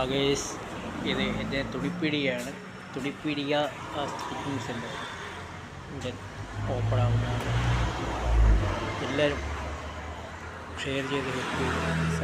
ആകേസ് ഇത് എന്റെ തുണിപ്പീടികയാണ്. തുണിപ്പീടിക സ്റ്റിച്ചിങ് സെന്റർ ഇവിടെ ഓപ്പൺ ആവുന്നതാണ്. എല്ലാവരും ഷെയർ ചെയ്ത് ഹെൽപ്പ് ചെയ്യുക